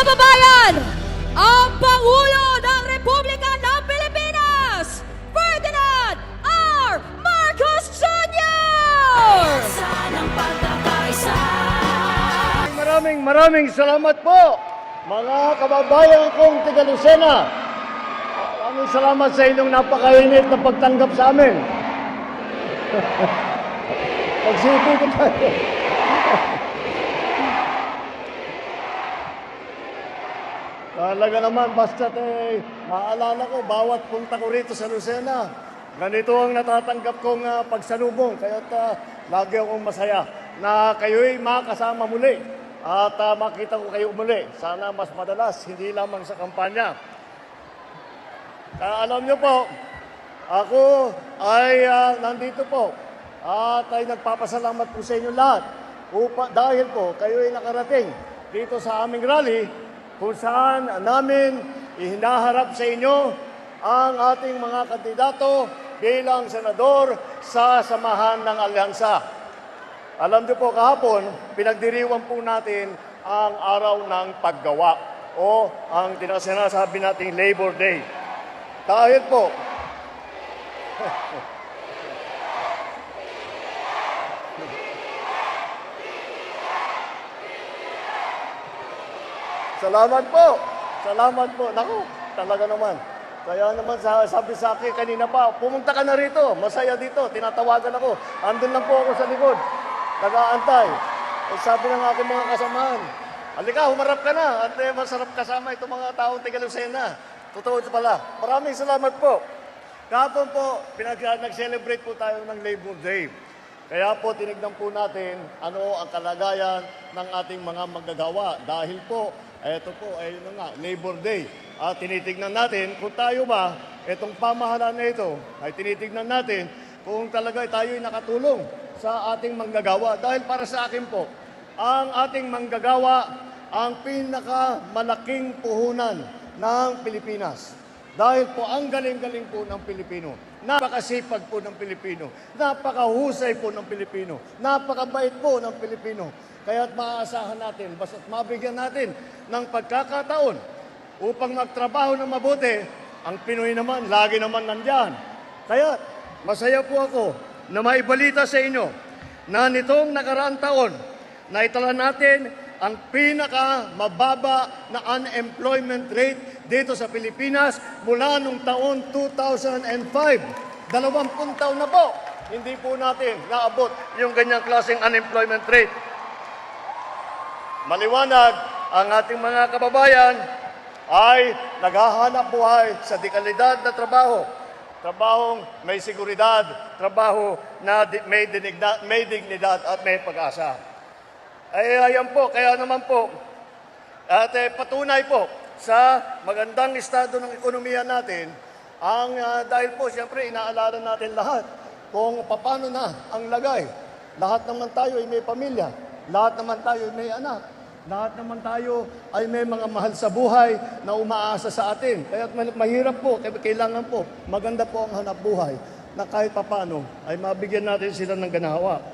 kababayan, ang Pangulo ng Republika ng Pilipinas, Ferdinand R. Marcos Jr. Maraming maraming salamat po, mga kababayan kong taga Lucena. Maraming salamat sa inyong napakainit na pagtanggap sa amin. Pagsipo ko tayo. Talaga naman, basta eh, maalala ko, bawat punta ko rito sa Lucena, ganito ang natatanggap kong ah, pagsalubong. Kaya lagi akong masaya na kayo'y makasama muli at ah, makita ko kayo muli. Sana mas madalas, hindi lamang sa kampanya. Kaya alam niyo po, ako ay ah, nandito po at ay nagpapasalamat po sa inyo lahat upa, dahil po kayo ay nakarating dito sa aming rally kung saan namin ihinaharap sa inyo ang ating mga kandidato bilang senador sa samahan ng alyansa. Alam niyo po kahapon, pinagdiriwang po natin ang araw ng paggawa o ang tinasinasabi nating Labor Day. Dahil po, Salamat po. Salamat po. Naku, talaga naman. Kaya naman sa- sabi sa akin kanina pa, pumunta ka na rito. Masaya dito. Tinatawagan ako. Andun lang po ako sa likod. Nag-aantay. Eh, sabi ng aking mga kasamahan, Halika, humarap ka na. At eh, masarap kasama itong mga taong taga Lucena. Totoo ito pala. Maraming salamat po. Kahapon po, pinag- nag-celebrate po tayo ng Labor Day. Kaya po tinignan po natin ano ang kalagayan ng ating mga magagawa. Dahil po, eto po, ayun na nga, Labor Day. At tinitignan natin kung tayo ba, itong pamahalaan na ito, ay tinitignan natin kung talaga tayo ay nakatulong sa ating manggagawa. Dahil para sa akin po, ang ating manggagawa ang pinakamalaking puhunan ng Pilipinas. Dahil po ang galing-galing po ng Pilipino. Napakasipag po ng Pilipino. Napakahusay po ng Pilipino. Napakabait po ng Pilipino. Kaya't maaasahan natin, basta't mabigyan natin ng pagkakataon upang magtrabaho ng mabuti, ang Pinoy naman, lagi naman nandyan. Kaya masaya po ako na maibalita sa inyo na nitong nakaraang taon, naitala natin ang pinaka mababa na unemployment rate dito sa Pilipinas mula nung taon 2005. Dalawampung taon na po, hindi po natin naabot yung ganyang klaseng unemployment rate. Maliwanag ang ating mga kababayan ay naghahanap buhay sa dekalidad na trabaho. Trabahong may seguridad, trabaho na may, dinigna, may dignidad at may pag-asa. Ay, ayan po, kaya naman po, at eh, patunay po sa magandang estado ng ekonomiya natin, ang ah, dahil po, siyempre, inaalala natin lahat kung paano na ang lagay. Lahat naman tayo ay may pamilya. Lahat naman tayo ay may anak. Lahat naman tayo ay may mga mahal sa buhay na umaasa sa atin. Kaya ma- mahirap po, kailangan po, maganda po ang hanap buhay na kahit papano ay mabigyan natin sila ng ganawa.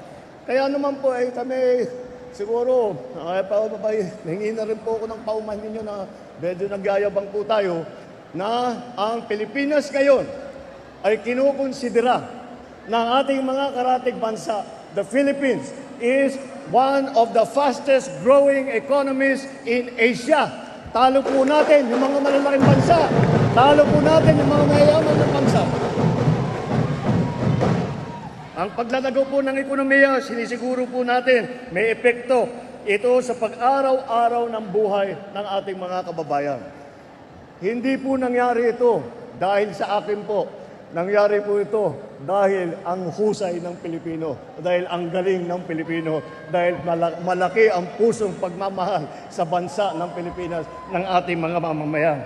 Kaya naman po ay kami siguro, ay pa, pa, hingi na rin po ako ng pauman ninyo na medyo nagyayabang po tayo na ang Pilipinas ngayon ay kinukonsidera ng ating mga karatig bansa, the Philippines is one of the fastest growing economies in Asia. Talo po natin yung mga malalaking bansa. Talo po natin yung mga mayayaman ng bansa. Ang paglalago po ng ekonomiya, sinisiguro po natin, may epekto ito sa pag-araw-araw ng buhay ng ating mga kababayan. Hindi po nangyari ito dahil sa akin po. Nangyari po ito dahil ang husay ng Pilipino, dahil ang galing ng Pilipino, dahil mala- malaki ang pusong pagmamahal sa bansa ng Pilipinas ng ating mga mamamayan.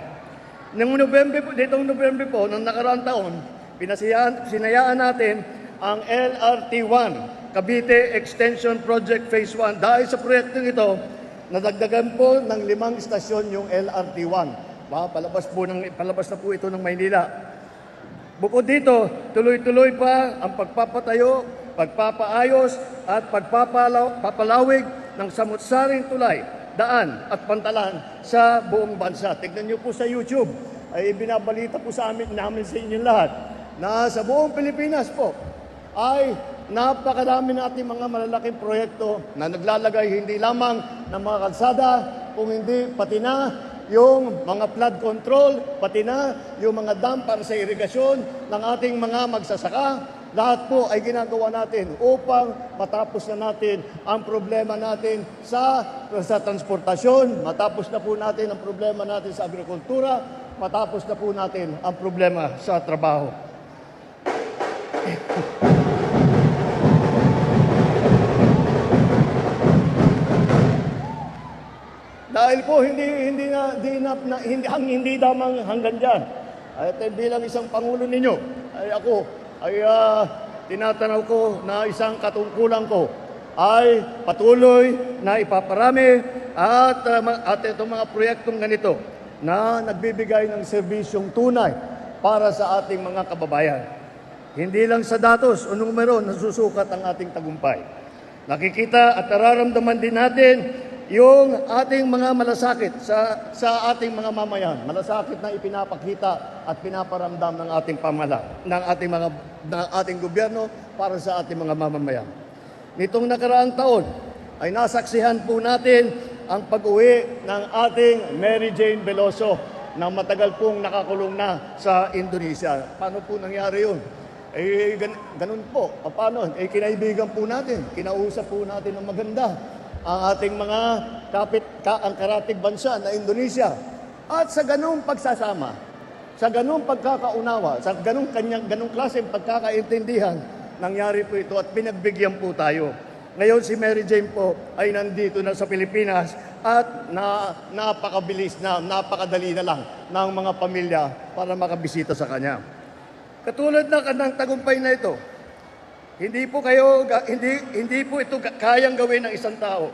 Noong November po, ditong November po, ng nakaraang taon, pinasiyaan, sinayaan natin ang LRT1, Cavite Extension Project Phase 1. Dahil sa proyektong ito, nadagdagan po ng limang istasyon yung LRT1. Wow, palabas, po ng, palabas na po ito ng Maynila. Bukod dito, tuloy-tuloy pa ang pagpapatayo, pagpapaayos at pagpapalawig ng samutsaring tulay daan at pantalan sa buong bansa. Tignan niyo po sa YouTube, ay binabalita po sa amin namin sa inyo lahat na sa buong Pilipinas po ay napakarami natin mga malalaking proyekto na naglalagay hindi lamang ng mga kalsada, kung hindi pati na yung mga flood control, pati na yung mga dam para sa irigasyon ng ating mga magsasaka. Lahat po ay ginagawa natin upang matapos na natin ang problema natin sa, sa transportasyon, matapos na po natin ang problema natin sa agrikultura, matapos na po natin ang problema sa trabaho. Dahil po hindi hindi na, hindi na, na hindi ang hindi damang hanggang diyan. At eh, bilang isang pangulo ninyo, ay ako ay ah, tinatanaw ko na isang katungkulan ko ay patuloy na ipaparami at ma- at itong mga proyektong ganito na nagbibigay ng serbisyong tunay para sa ating mga kababayan. Hindi lang sa datos o numero nasusukat ang ating tagumpay. Nakikita at nararamdaman din natin yung ating mga malasakit sa, sa ating mga mamayan. Malasakit na ipinapakita at pinaparamdam ng ating pamala, ng ating mga ng ating gobyerno para sa ating mga mamamayan. Nitong nakaraang taon ay nasaksihan po natin ang pag-uwi ng ating Mary Jane Veloso na matagal pong nakakulong na sa Indonesia. Paano po nangyari yun? Eh, gan- ganun po. Paano? Eh, kinaibigan po natin. Kinausap po natin ng maganda ang ating mga kapit, ka, ang karatig bansa na Indonesia. At sa ganung pagsasama, sa ganung pagkakaunawa, sa ganung kanyang ganung klaseng pagkakaintindihan, nangyari po ito at pinagbigyan po tayo. Ngayon si Mary Jane po ay nandito na sa Pilipinas at na, napakabilis na, napakadali na lang ng mga pamilya para makabisita sa kanya. Katulad ng kanang tagumpay na ito, hindi po kayo hindi hindi po ito kayang gawin ng isang tao.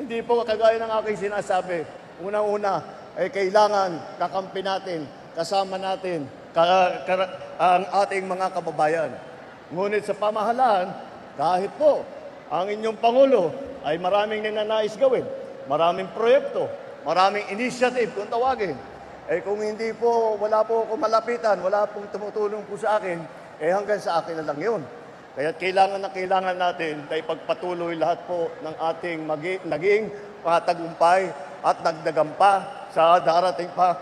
Hindi po kagaya ng aking sinasabi. Unang-una ay kailangan kakampi natin, kasama natin ka- ka- ang ating mga kababayan. Ngunit sa pamahalaan, kahit po ang inyong Pangulo ay maraming ninanais gawin, maraming proyekto, maraming initiative kung tawagin. Eh kung hindi po, wala po ako malapitan, wala pong tumutulong po sa akin, eh hanggang sa akin na lang yun. Kaya kailangan na kailangan natin na ipagpatuloy lahat po ng ating magi- naging matagumpay at nagdagan pa sa darating pa.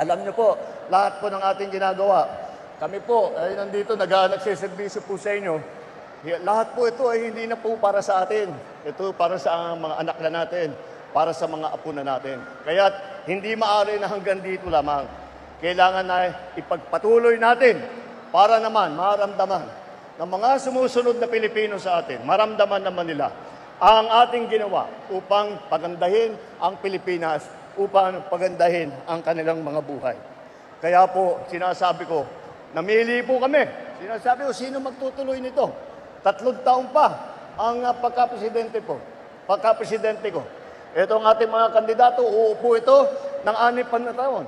Alam niyo po, lahat po ng ating ginagawa, kami po ay nandito, nag nagsiservisyo po sa inyo. Lahat po ito ay hindi na po para sa atin. Ito para sa mga anak na natin, para sa mga apo na natin. Kaya hindi maaari na hanggang dito lamang. Kailangan na ipagpatuloy natin para naman maramdaman ng mga sumusunod na Pilipino sa atin, maramdaman naman nila ang ating ginawa upang pagandahin ang Pilipinas, upang pagandahin ang kanilang mga buhay. Kaya po, sinasabi ko, namili po kami. Sinasabi ko, sino magtutuloy nito? Tatlong taon pa ang uh, pagka-presidente po. Pagka-presidente ko. Ito ang ating mga kandidato, uupo ito ng anim pa na taon.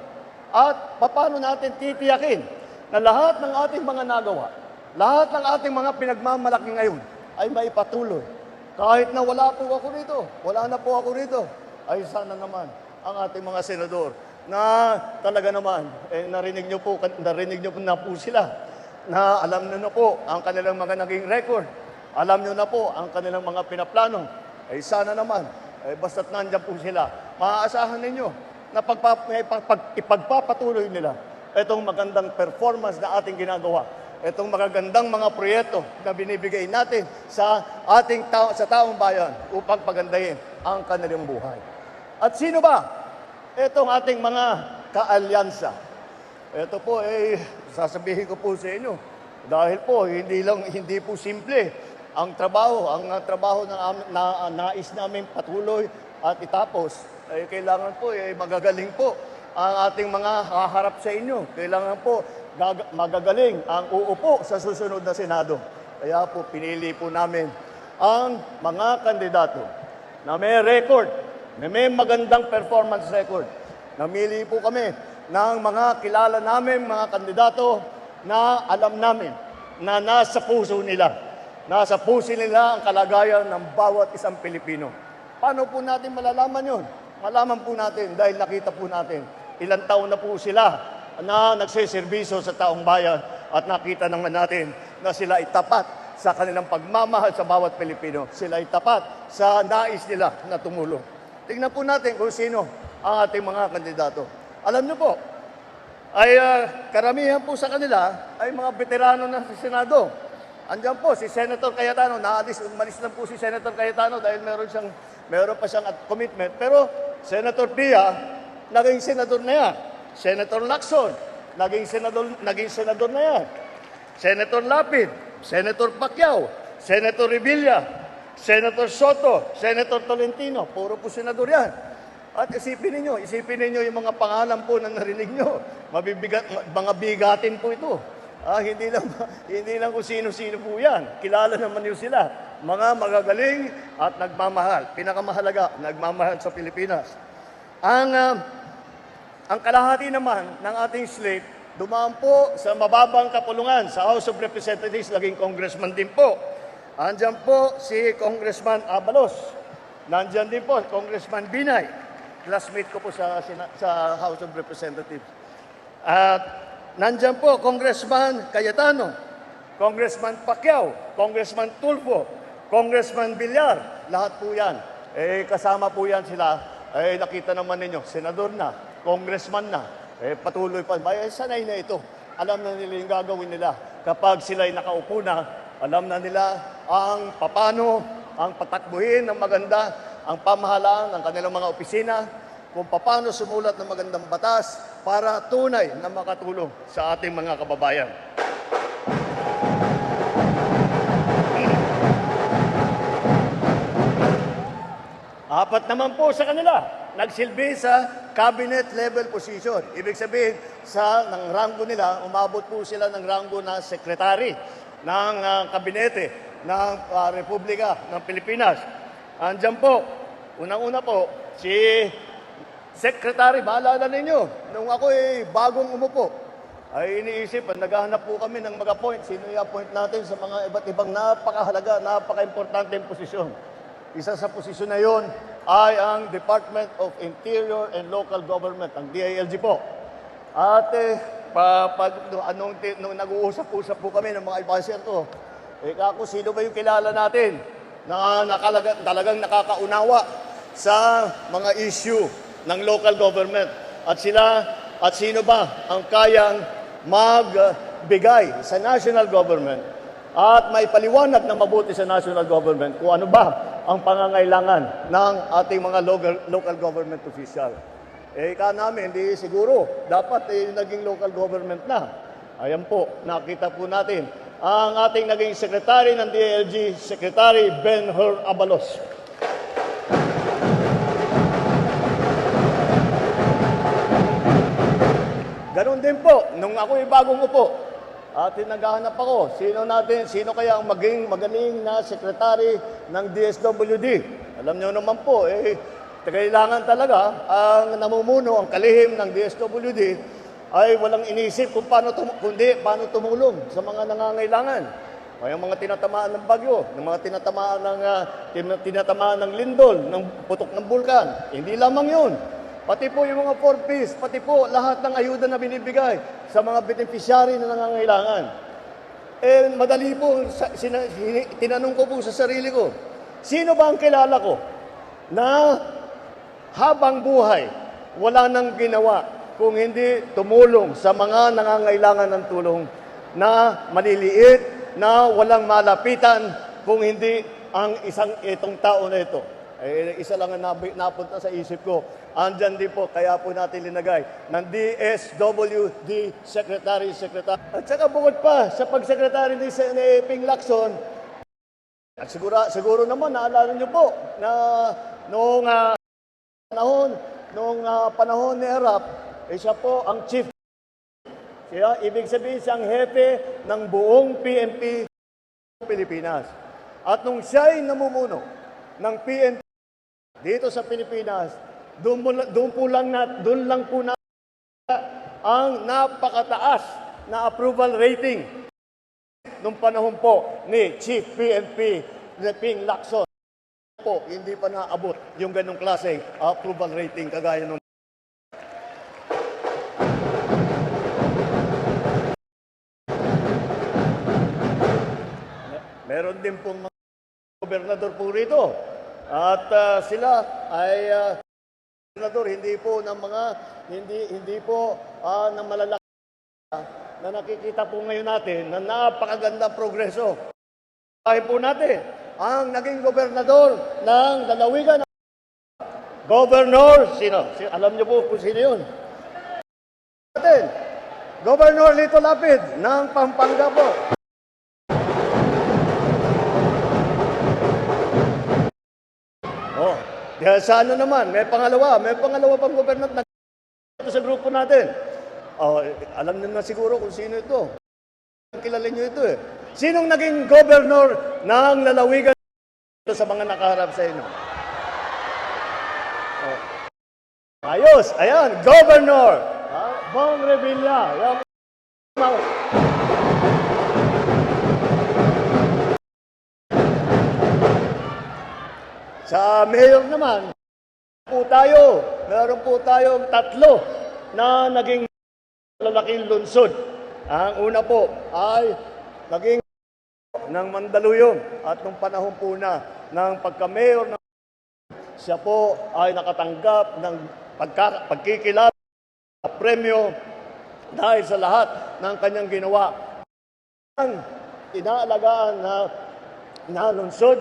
At paano natin titiyakin na lahat ng ating mga nagawa, lahat ng ating mga pinagmamalaki ngayon ay maipatuloy. Kahit na wala po ako rito, wala na po ako rito, ay sana naman ang ating mga senador na talaga naman, eh, narinig nyo po, narinig nyo po na po sila na alam nyo na po ang kanilang mga naging record. Alam nyo na po ang kanilang mga pinaplano. Ay sana naman, eh, basta't nandyan po sila, maaasahan ninyo na pagpa, eh, pag, pag- ipagpapatuloy nila itong magandang performance na ating ginagawa itong magagandang mga proyekto na binibigay natin sa ating tao, sa taong bayan upang pagandahin ang kanilang buhay. At sino ba? Itong ating mga kaalyansa. Ito po eh sasabihin ko po sa inyo dahil po hindi lang hindi po simple ang trabaho, ang trabaho na, na nais namin patuloy at itapos. Ay kailangan po eh magagaling po ang ating mga haharap sa inyo. Kailangan po magagaling ang uupo sa susunod na Senado. Kaya po pinili po namin ang mga kandidato na may record, na may magandang performance record. Namili po kami ng mga kilala namin, mga kandidato na alam namin na nasa puso nila. Nasa puso nila ang kalagayan ng bawat isang Pilipino. Paano po natin malalaman yun? Malaman po natin dahil nakita po natin ilang taon na po sila na nagsiservisyo sa taong bayan at nakita naman natin na sila ay tapat sa kanilang pagmamahal sa bawat Pilipino. Sila ay tapat sa nais nila na tumulong. Tingnan po natin kung sino ang ating mga kandidato. Alam niyo po, ay ah, karamihan po sa kanila ay mga veterano na sa Senado. Andiyan po si Senator Cayetano, naalis, umalis lang po si Senator Cayetano dahil meron siyang meron pa siyang commitment. Pero Senator Pia, naging senador na yan. Senator Lacson, naging senador, naging senador na yan. Senator Lapid, Senator Pacquiao, Senator Revilla, Senator Soto, Senator Tolentino, puro po senador yan. At isipin ninyo, isipin ninyo yung mga pangalan po na narinig nyo. Mabibigat, mga bigatin po ito. Ah, hindi lang hindi lang kung sino-sino po 'yan. Kilala naman niyo sila. Mga magagaling at nagmamahal. Pinakamahalaga, nagmamahal sa Pilipinas. Ang ah, ang kalahati naman ng ating slate, dumaan po sa mababang kapulungan sa House of Representatives, naging congressman din po. Andyan po si Congressman Abalos. Nandyan din po Congressman Binay. Classmate ko po sa, sa House of Representatives. At nandyan po Congressman Cayetano, Congressman Pacquiao, Congressman Tulfo, Congressman Villar, lahat po yan. Eh, kasama po yan sila. Eh, nakita naman ninyo, senador na, congressman na, eh, patuloy pa. Ay, sanay na ito. Alam na nila yung gagawin nila. Kapag sila'y nakaupo na, alam na nila ang papano, ang patakbuhin ng maganda, ang pamahalaan ng kanilang mga opisina, kung paano sumulat ng magandang batas para tunay na makatulong sa ating mga kababayan. Apat naman po sa kanila, nagsilbi sa cabinet level position. Ibig sabihin, sa ng ranggo nila, umabot po sila ng ranggo na sekretary ng ah, kabinete ng ah, Republika ng Pilipinas. Andyan po, unang-una po, si Secretary, maalala ninyo, nung ako ay bagong umupo, ay iniisip, at naghahanap po kami ng mga point, sino i-appoint natin sa mga iba't ibang napakahalaga, napaka-importanteng posisyon. Isa sa posisyon na yon ay ang Department of Interior and Local Government, ang DILG po. At eh, pa, pag, anong, nung nag-uusap-usap po kami ng mga advisor ko, eh kako, sino ba yung kilala natin na nakalaga, talagang nakakaunawa sa mga issue ng local government? At sila, at sino ba ang kayang magbigay sa national government at may paliwanag na mabuti sa national government kung ano ba ang pangangailangan ng ating mga local, local government official. Eh, ka namin, di siguro, dapat eh, naging local government na. Ayan po, nakita po natin ang ating naging secretary ng DLG, Secretary Ben-Hur Abalos. Ganon din po, nung ako ay bagong upo, at naghahanap ako, sino natin, sino kaya ang maging magaling na sekretary ng DSWD? Alam niyo naman po, eh, kailangan talaga ang namumuno, ang kalihim ng DSWD ay walang inisip kung paano, tum- kundi paano tumulong sa mga nangangailangan. O yung mga tinatamaan ng bagyo, ng mga tinatamaan ng, tin- tinatamaan ng lindol, ng putok ng bulkan. Hindi lamang yun. Pati po yung mga four piece, pati po lahat ng ayuda na binibigay sa mga beneficiary na nangangailangan. Eh, madali po, sa, sina, tinanong ko po sa sarili ko, sino ba ang kilala ko na habang buhay, wala nang ginawa kung hindi tumulong sa mga nangangailangan ng tulong na maliliit, na walang malapitan, kung hindi ang isang itong tao na ito. Eh, isa lang ang napunta sa isip ko. Andyan din po, kaya po natin linagay ng DSWD Secretary, Secretary. At saka bukod pa sa pagsekretary ni, ni Ping Lacson, at siguro, siguro naman, naalala niyo po na noong ah, panahon, noong ah, panahon ni Erap, eh, siya po ang chief. Siya, ibig sabihin siyang hepe ng buong PNP Pilipinas. At nung siya'y namumuno ng PNP dito sa Pilipinas, doon, la- doon po lang na, doon lang po na ang napakataas na approval rating nung panahon po ni Chief PNP Ping Lacson. po, hindi pa naabot yung ganong klaseng approval rating kagaya nung Meron din pong mga gobernador po rito. At ah, sila ay ah, gobernador hindi po ng mga hindi hindi po ah, ng malalaki na nakikita po ngayon natin na napakaganda progreso. Ay po natin ang naging gobernador ng lalawigan ng Governor, sino? Si- Alam niyo po kung sino yun. Natin, Governor Lito Lapid ng Pampanga po. Dahil sa ano naman, may pangalawa, may pangalawa pang gobernador na sa grupo natin. Oh, alam niyo na siguro kung sino ito. Kilala niyo ito eh. Sinong naging governor ng lalawigan sa mga nakaharap sa inyo? Oh. Ayos, ayan, governor. Ah, Bong Revilla. Yan. Sa mayor naman, po tayo, meron po tayong tatlo na naging lalaking lungsod. Ang una po ay naging ng Mandaluyong at nung panahon po na ng pagka-mayor ng siya po ay nakatanggap ng pagka, pagkikilala premyo dahil sa lahat ng kanyang ginawa. Ang inaalagaan na, na lungsod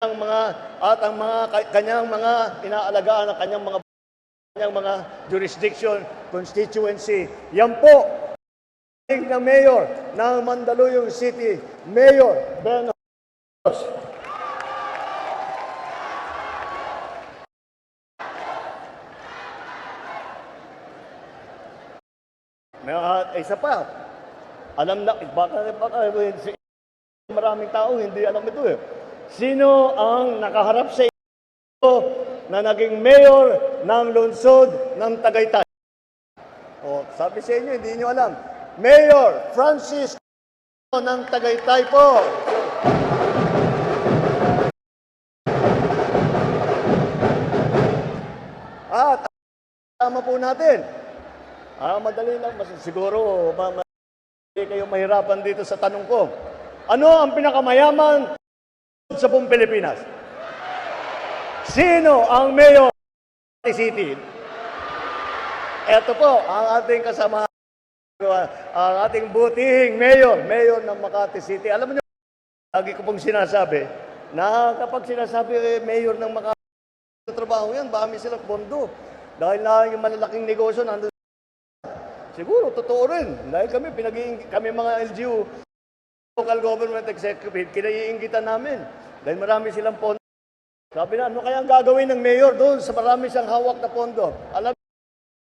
ang mga at ang mga ka- kanyang mga inaalagaan ng kanyang mga kanyang mga jurisdiction, constituency. Yan po ang na mayor ng Mandaluyong City, Mayor Ben. May uh, isa pa. Alam na, baka, baka, si- maraming tao hindi alam ito eh. Sino ang nakaharap sa inyo na naging mayor ng lungsod ng Tagaytay? O, sabi sa inyo, hindi nyo alam. Mayor Francis ng Tagaytay po. At tama po natin. Ah, madali lang. Mas, siguro, ma, ma, kayo mahirapan dito sa tanong ko. Ano ang pinakamayaman sa buong Pilipinas? Sino ang mayor ng City? Ito po, ang ating kasama, ang ating butihing mayor, mayor ng Makati City. Alam niyo, lagi ko pong sinasabi, na kapag sinasabi eh, mayor ng Makati, trabaho yan, bami sila pondo. Dahil na yung malalaking negosyo nandun Siguro, totoo rin. Dahil kami, pinag kami mga LGU, local government executive, kinaiingitan namin. Dahil marami silang pondo. Sabi na, ano kaya ang gagawin ng mayor doon sa marami siyang hawak na pondo? Alam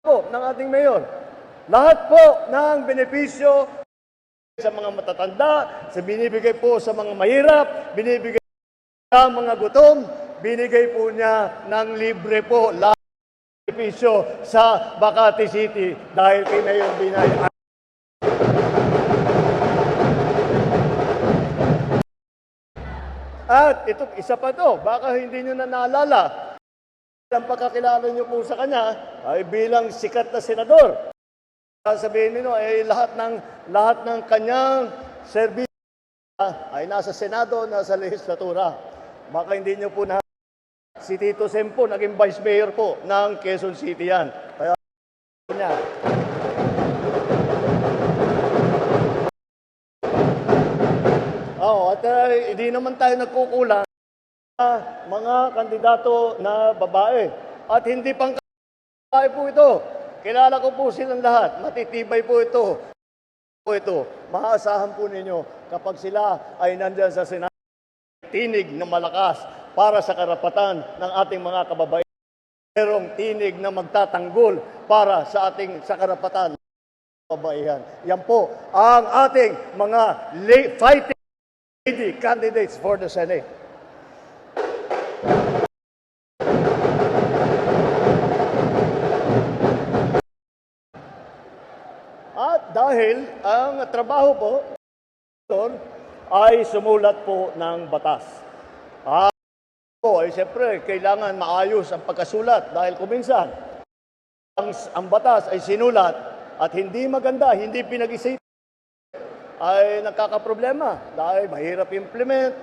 po ng ating mayor, lahat po ng benepisyo sa mga matatanda, sa binibigay po sa mga mahirap, binibigay sa mga gutom, binigay po niya ng libre po lahat benepisyo sa Makati City dahil kay Mayor Binay. At ito, isa pa to, baka hindi nyo na naalala. Ang pagkakilala nyo po sa kanya ay bilang sikat na senador. Sabihin niyo ay lahat ng lahat ng kanyang serbisyo ay nasa Senado, nasa legislatura. Baka hindi nyo po na Si Tito Sem po, naging vice mayor po ng Quezon City yan. At uh, naman tayo nagkukulang sa mga kandidato na babae. At hindi pang babae po ito. Kilala ko po silang lahat. Matitibay po ito. Po ito. Maaasahan po ninyo kapag sila ay nandyan sa Senado tinig na malakas para sa karapatan ng ating mga kababaihan. Merong tinig na magtatanggol para sa ating sa karapatan. Yan po ang ating mga fighting lady candidates for the Senate. At dahil ang trabaho po ay sumulat po ng batas. Ah, po ay siyempre kailangan maayos ang pagkasulat dahil kuminsan ang, ang batas ay sinulat at hindi maganda, hindi pinag-isip ay nakakaproblema dahil mahirap implement,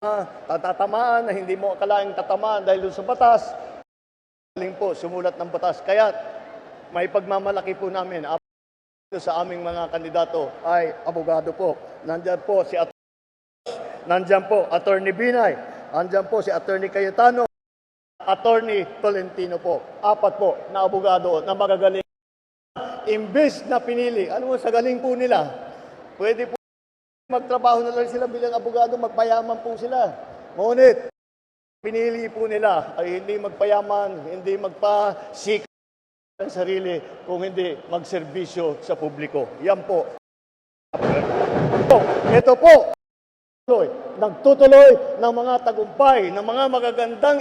ah, tatatamaan na hindi mo akalaing tatamaan dahil sa batas. Galing po, sumulat ng batas. Kaya may pagmamalaki po namin sa aming mga kandidato ay abogado po. Nandyan po si At Nandyan po Attorney Binay. Nandyan po si Attorney Cayetano. Attorney Tolentino po. Apat po na abogado na magagaling. Imbes na pinili, ano mo, sa galing po nila, pwede po magtrabaho na lang sila bilang abogado, magpayaman po sila. Ngunit, pinili po nila ay hindi magpayaman, hindi magpasik ng sarili, kung hindi magserbisyo sa publiko. Yan po. Ito po, tuloy, nagtutuloy ng mga tagumpay, ng mga magagandang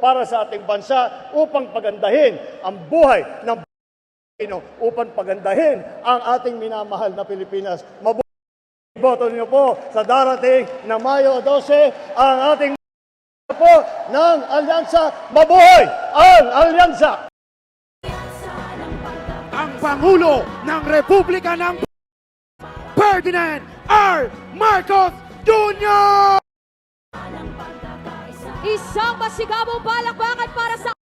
para sa ating bansa upang pagandahin ang buhay ng Pilipino, upang pagandahin ang ating minamahal na Pilipinas. Mabuhay boto niyo po sa darating na Mayo 12 ang ating po ng Alyansa. Mabuhay ang Alyansa! ang Pangulo ng Republika ng Ferdinand R. Marcos Jr. Isang masigabong palakpakan para sa